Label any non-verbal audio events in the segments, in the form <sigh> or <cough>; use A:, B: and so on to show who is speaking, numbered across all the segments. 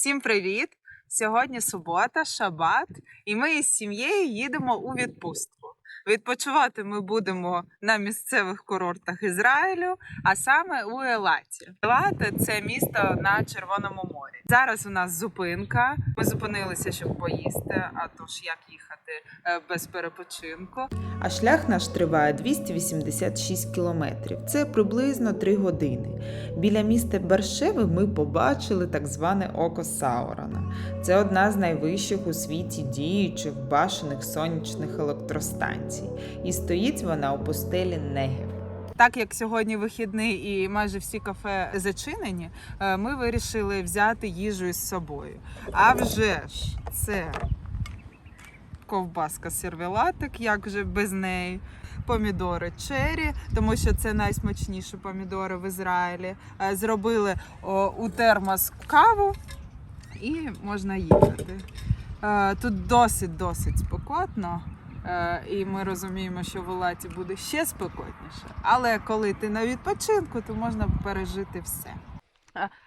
A: Всім привіт! Сьогодні субота, шабат, і ми із сім'єю їдемо у відпустку. Відпочивати ми будемо на місцевих курортах Ізраїлю, а саме у Елаті. Елата це місто на Червоному морі. Зараз у нас зупинка. Ми зупинилися, щоб поїсти. А то ж як їхати е, без перепочинку.
B: А шлях наш триває 286 кілометрів. Це приблизно 3 години. Біля міста Бершеви ми побачили так зване око Саурона. Це одна з найвищих у світі діючих башених сонячних електростанцій. І стоїть вона у пустелі Негев.
A: Так як сьогодні вихідний і майже всі кафе зачинені, е, ми вирішили взяти їжу із собою. А вже ж це ковбаска сервелатик, як же без неї. Помідори чері, тому що це найсмачніші помідори в Ізраїлі. Е, Зробили у термос каву і можна їхати. Е, Тут досить досить спекотно. Е, І ми розуміємо, що в Олаті буде ще спекотніше. Але коли ти на відпочинку, то можна пережити все.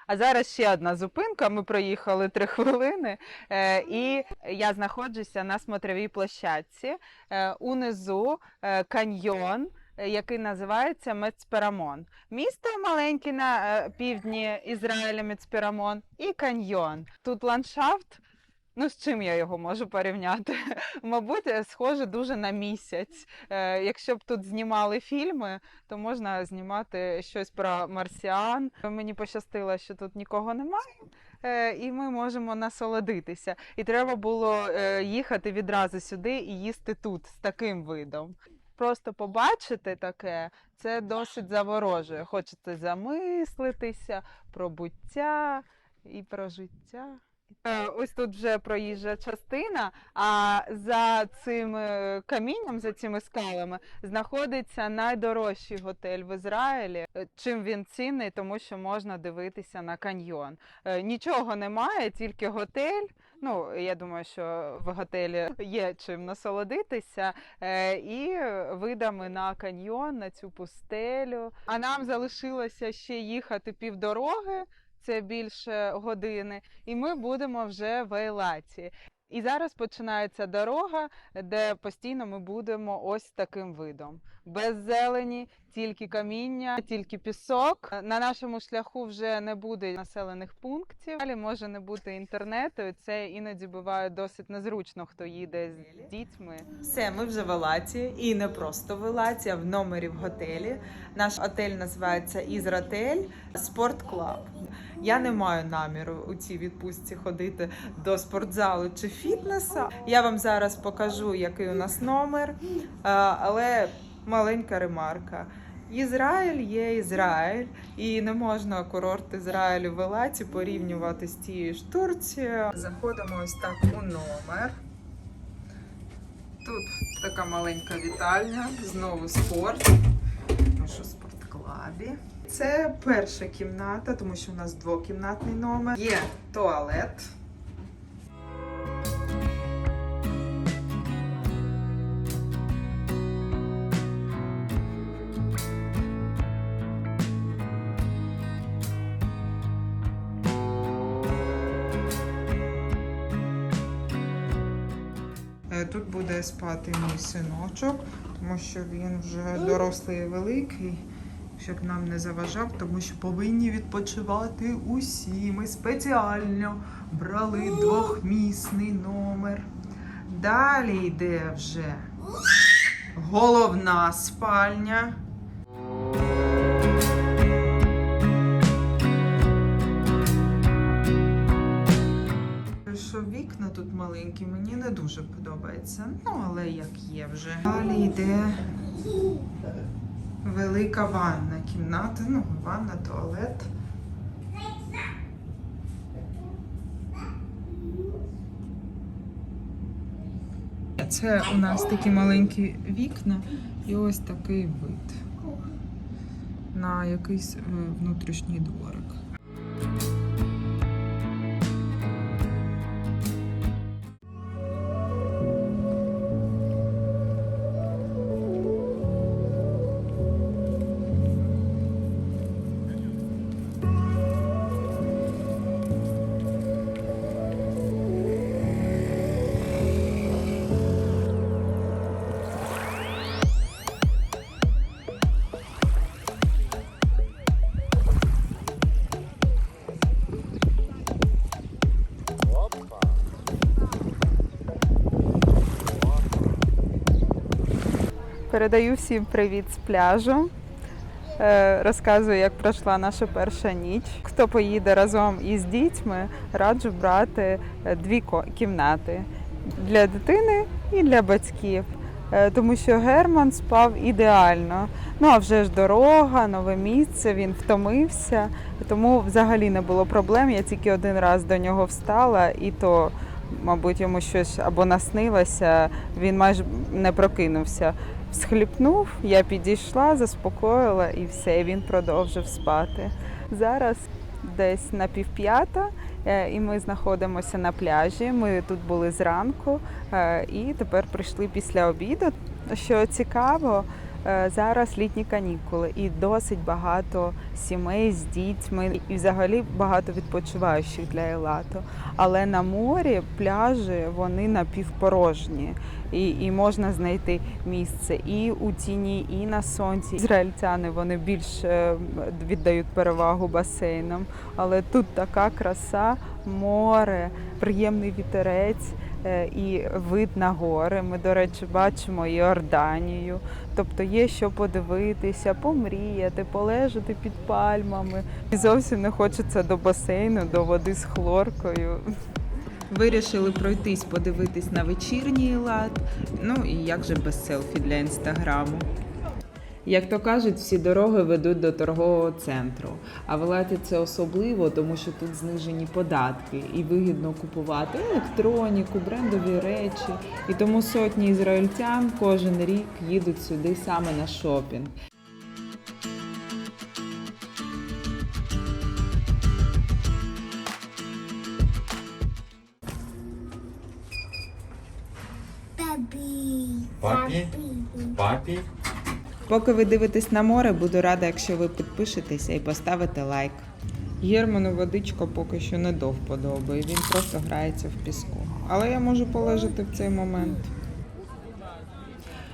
A: А зараз ще одна зупинка. Ми проїхали три хвилини, е, і я знаходжуся на смотровій площадці. Е, Унизу каньйон. Який називається Мецперамон. Місто маленьке на півдні Ізраїля Мецперамон і каньйон. Тут ландшафт. Ну, з чим я його можу порівняти? <laughs> Мабуть, е, схоже дуже на місяць. Е, якщо б тут знімали фільми, то можна знімати щось про марсіан. Мені пощастило, що тут нікого немає, е, і ми можемо насолодитися. І треба було їхати відразу сюди і їсти тут з таким видом. Просто побачити таке, це досить заворожує. Хочеться замислитися про буття і про життя. Е, Ось тут вже проїжджа частина, а за цим е, камінням, за цими скалами, знаходиться найдорожчий готель в Ізраїлі. Е, Чим він цінний, тому що можна дивитися на каньйон. Нічого немає, тільки готель. Ну, я думаю, що в готелі є чим насолодитися, і видами на каньйон, на цю пустелю. А нам залишилося ще їхати півдороги. Це більше години, і ми будемо вже в Ейлаті. І зараз починається дорога, де постійно ми будемо ось таким видом. Без зелені, тільки каміння, тільки пісок. На нашому шляху вже не буде населених пунктів. Далі може не бути інтернету. Це іноді буває досить незручно, хто їде з дітьми.
B: Все, ми вже в Елаті, і не просто в Елаті, а в номері в готелі. Наш готель називається Ізратель Спорт Клаб. Я не маю наміру у цій відпустці ходити до спортзалу чи фітнесу. Я вам зараз покажу, який у нас номер, але маленька ремарка. Ізраїль є Ізраїль, і не можна курорт Ізраїлю в Елаті порівнювати з тією ж Турцією. Заходимо ось так у номер.
A: Тут така маленька вітальня, знову спорт.
B: Ми що в спортклабі. Це перша кімната, тому що у нас двокімнатний номер. Є туалет. Тут буде спати мій синочок, тому що він вже дорослий і великий, щоб нам не заважав, тому що повинні відпочивати усі. Ми спеціально брали двохмісний номер. Далі йде вже головна спальня. Подобається. Ну, але як є вже. Далі йде велика ванна кімната. Ну, ванна, туалет. Це у нас такі маленькі вікна і ось такий вид на якийсь е, внутрішній дворик.
A: Передаю всім привіт з пляжу. Е, Розказую, як пройшла наша перша ніч. Хто поїде разом із дітьми, раджу брати е, дві кімнати для дитини і для батьків. Е, Тому що Герман спав ідеально. Ну а вже ж дорога, нове місце, він втомився, тому взагалі не було проблем. Я тільки один раз до нього встала, і то, мабуть, йому щось або наснилося, він майже не прокинувся. Всхліпнув, я підійшла, заспокоїла і все, він продовжив спати. Зараз десь на півп'ята, е, і ми знаходимося на пляжі. Ми тут були зранку е, і тепер прийшли після обіду. Що цікаво, зараз літні канікули, і досить багато сімей з дітьми, і взагалі багато відпочиваючих для Елату. Але на морі пляжі вони напівпорожні, і, і можна знайти місце і у тіні, і на сонці. Ізраїльтяни вони більш е, віддають перевагу басейнам, але тут така краса, море, приємний вітерець. Е, І вид на гори. Ми, до речі, бачимо Іорданію. Тобто є що подивитися, помріяти, полежати під пальмами. І зовсім не хочеться до басейну, до води з хлоркою. Вирішили пройтись, подивитись на вечірній лад. Ну і як же без селфі для інстаграму. Як то кажуть, всі дороги ведуть до торгового центру. А в Елаті це особливо, тому що тут знижені податки і вигідно купувати електроніку, брендові речі. І тому сотні ізраїльтян кожен рік їдуть сюди саме на шопінг.
C: Папі.
D: Папі? Папі?
A: Поки ви дивитесь на море, буду рада, якщо ви підпишетеся і поставите лайк. Герману водичка поки що не до вподоби, він просто грається в піску. Але я можу полежати в цей момент.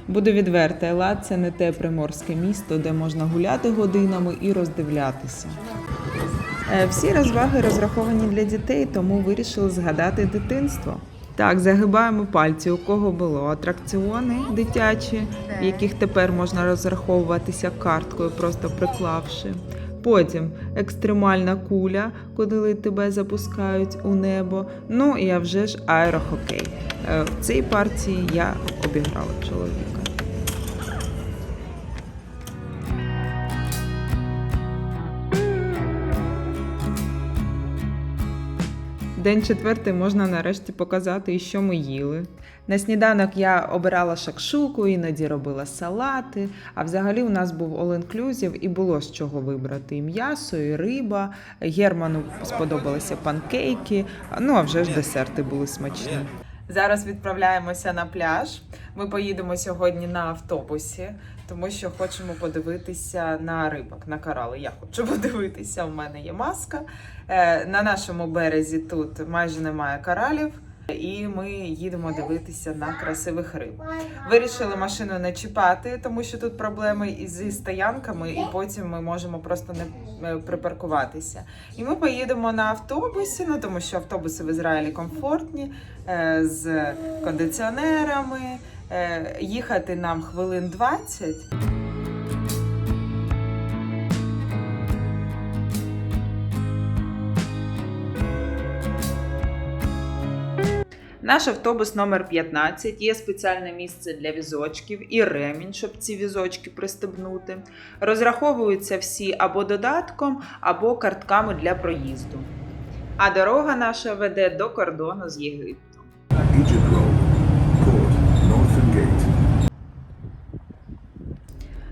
A: Буду відверта, Елат це не те приморське місто, де можна гуляти годинами і роздивлятися. Е, Всі розваги розраховані для дітей, тому вирішили згадати дитинство. Так, загибаємо пальці, у кого було атракціони дитячі, в яких тепер можна розраховуватися карткою, просто приклавши. Потім екстремальна куля, коли тебе запускають у небо. Ну і а вже ж аерохокей. Е, В цій партії я обіграла чоловіка. День четвертий можна нарешті показати, і що ми їли. На сніданок я обирала шакшуку, іноді робила салати. А взагалі у нас був all-inclusive і було з чого вибрати і м'ясо, і риба. Герману сподобалися панкейки. Ну а вже ж десерти були смачні. Зараз відправляємося на пляж. Ми поїдемо сьогодні на автобусі, тому що хочемо подивитися на рибок, на корали. Я хочу <laughs> подивитися. У мене є маска. Е, На нашому березі тут майже немає коралів, і ми їдемо дивитися на красивих риб. Вирішили машину не чіпати, тому що тут проблеми зі стоянками, і потім ми можемо просто не е, припаркуватися. І ми поїдемо на автобусі, ну тому що автобуси в Ізраїлі комфортні е, з кондиціонерами. Е, Їхати нам хвилин 20. Наш автобус номер 15 є спеціальне місце для візочків і ремінь, щоб ці візочки пристебнути. Розраховуються всі або додатком, або картками для проїзду. А дорога наша веде до кордону з Єгиптом.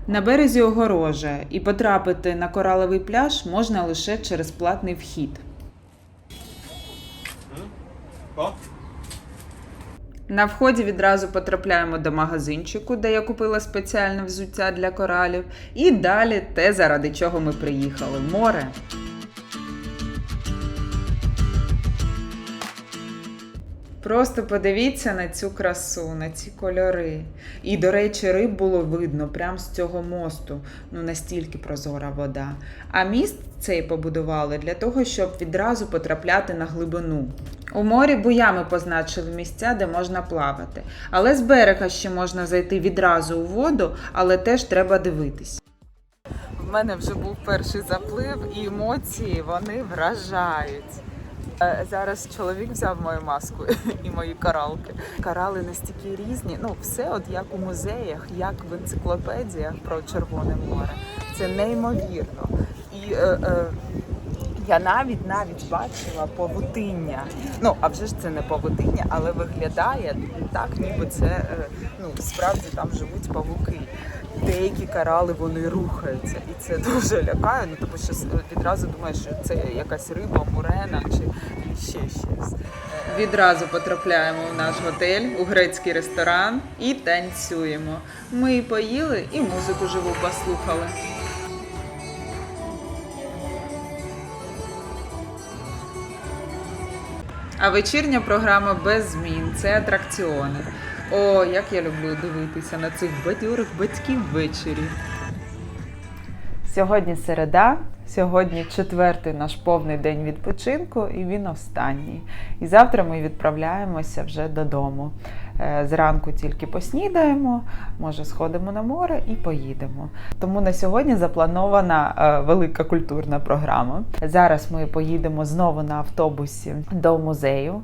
A: На березі огорожа, і потрапити на кораловий пляж можна лише через платний вхід. На вході відразу потрапляємо до магазинчику, де я купила спеціальне взуття для коралів. І далі те, заради чого ми приїхали море. Просто подивіться на цю красу, на ці кольори. І, до речі, риб було видно прямо з цього мосту. Ну настільки прозора вода. А міст цей побудували для того, щоб відразу потрапляти на глибину. У морі буями позначили місця, де можна плавати. Але з берега ще можна зайти відразу у воду, але теж треба дивитись. В мене вже був перший заплив, і емоції вони вражають. Е, Зараз чоловік взяв мою маску <laughs> і мої коралки. Корали настільки різні. Ну, все от як у музеях, як в енциклопедіях про Червоне море. Це неймовірно. І е, е, я навіть навіть бачила павутиння. Ну, а вже ж це не павутиння, але виглядає так, ніби це е, ну, справді там живуть павуки. Деякі корали вони рухаються, і це дуже лякає. Ну тому що відразу думаєш, що це якась риба, мурена чи ще щось. Відразу потрапляємо в наш готель, у грецький ресторан і танцюємо. Ми і поїли, і музику живу послухали. А вечірня програма без змін це атракціони. О, як я люблю дивитися на цих бадьорих батьків ввечері. Сьогодні середа, сьогодні четвертий наш повний день відпочинку, і він останній. І завтра ми відправляємося вже додому. Е, Зранку тільки поснідаємо, може сходимо на море і поїдемо. Тому на сьогодні запланована е, велика культурна програма. Зараз ми поїдемо знову на автобусі до музею.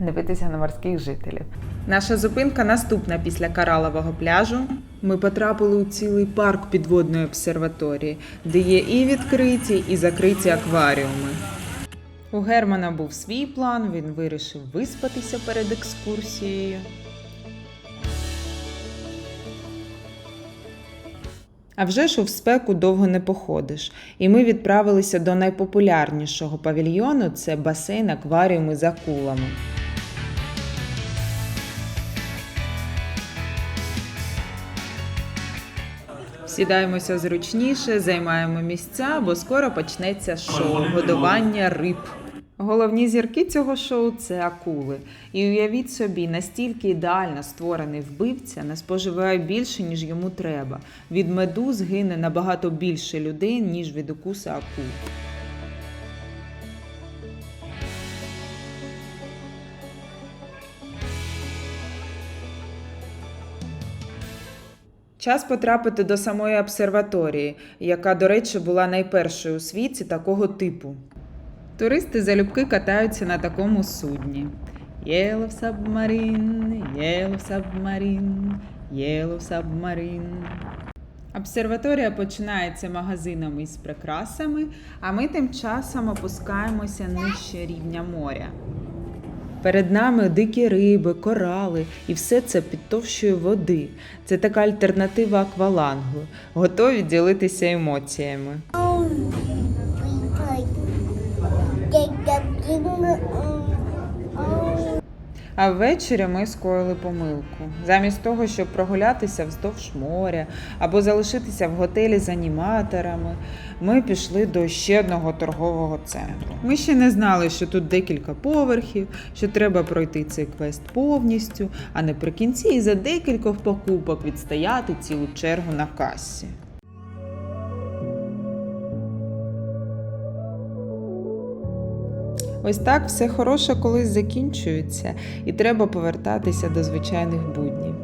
A: Дивитися на морських жителів. Наша зупинка наступна після Каралового пляжу. Ми потрапили у цілий парк підводної обсерваторії, де є і відкриті, і закриті акваріуми. У Германа був свій план, він вирішив виспатися перед екскурсією. А вже ж у спеку довго не походиш. І ми відправилися до найпопулярнішого павільйону це басейн акваріуми з акулами. Сідаємося зручніше, займаємо місця, бо скоро почнеться шоу годування риб. Головні зірки цього шоу це акули. І уявіть собі, настільки ідеально створений вбивця не споживає більше, ніж йому треба. Від медуз гине набагато більше людей, ніж від укуса акул. Час потрапити до самої обсерваторії, яка, до речі, була найпершою у світі такого типу. Туристи залюбки катаються на такому судні. Yellow Submarine, Yellow Submarine, Yellow Submarine. Обсерваторія починається магазинами із прикрасами, а ми тим часом опускаємося нижче рівня моря. Перед нами дикі риби, корали і все це під товщою води. Це така альтернатива аквалангу. Готові ділитися емоціями. А ввечері ми скоїли помилку. Замість того, щоб прогулятися вздовж моря або залишитися в готелі з аніматорами, ми пішли до ще одного торгового центру. Ми ще не знали, що тут декілька поверхів, що треба пройти цей квест повністю, а наприкінці і за декількох покупок відстояти цілу чергу на касі. Ось так все хороше колись закінчується, і треба повертатися до звичайних буднів.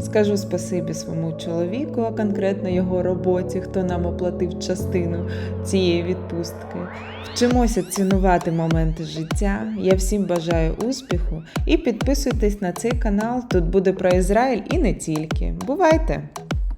A: Скажу спасибі своєму чоловіку, а конкретно його роботі, хто нам оплатив частину цієї відпустки. Вчимося цінувати моменти життя. Я всім бажаю успіху і підписуйтесь на цей канал. Тут буде про Ізраїль і не тільки. Бувайте!